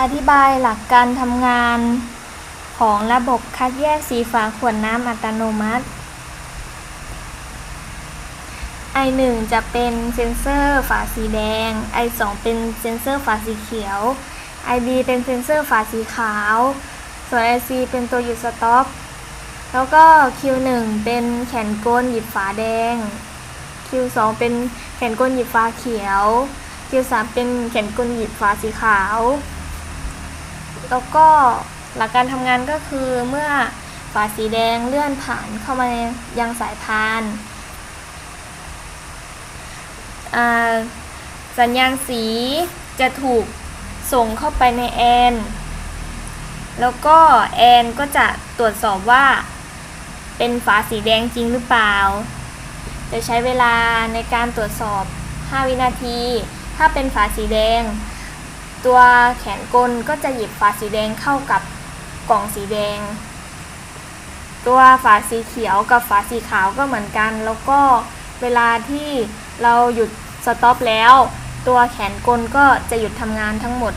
อธิบายหลักการทำงานของระบบคัดแยกสีฝาขวดน้ำอัตโนมัติ I1 จะเป็นเซนเซอร์ฝาสีแดง I2 เป็นเซนเซอร์ฝาสีเขียว IB เป็นเซนเซอร์ฝาสีขาว ส่วน IC เป็นตัวหยุดสต็อป แล้วก็ Q1 เป็นแขนกลหยิบฝาแดง Q2 เป็นแขนกลหยิบฝาเขียว Q3 เป็นแขนกลหยิบฝาสีขาว แล้วก็หลักการทำงานก็คือเมื่อฝาสีแดงเลื่อนผ่านเข้ามายังสายพานสัญญาณสีจะถูกส่งเข้าไปในแอน แล้วก็แอนก็จะตรวจสอบว่าเป็นฝาสีแดงจริงหรือเปล่า จะใช้เวลาในการตรวจสอบ 5 วินาที ถ้าเป็นฝาสีแดง ตัวแขนกลก็จะหยิบฝาสีแดงเข้ากับกล่องสีแดง ตัวฝาสีเขียวกับฝาสีขาวก็เหมือนกัน แล้วก็เวลาที่เราหยุดสต็อปแล้ว ตัวแขนกลก็จะหยุดทำงานทั้งหมด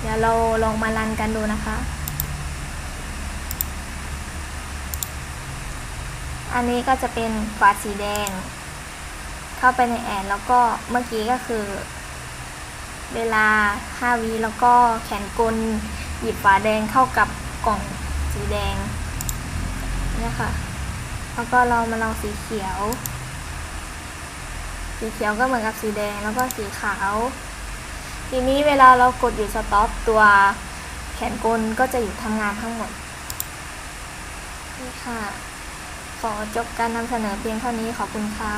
เดี๋ยวเราลองมารันกันดูนะคะ อันนี้ก็จะเป็นฝาสีแดง เข้าไปในแอนแล้วก็เมื่อกี้ก็คือ เวลา 5 วิแล้วก็แขนกลหยิบฝาแดงเข้ากับกล่องสีแดงเนี่ยค่ะ แล้วก็เรามาลองสีเขียว สีเขียวก็เหมือนกับสีแดงแล้วก็สีขาว ทีนี้เวลาเรากดหยุดสต็อปตัวแขนกลก็จะหยุดทำงานทั้งหมด นี่ค่ะ ขอจบการนำเสนอเพียงเท่านี้ขอบคุณค่ะ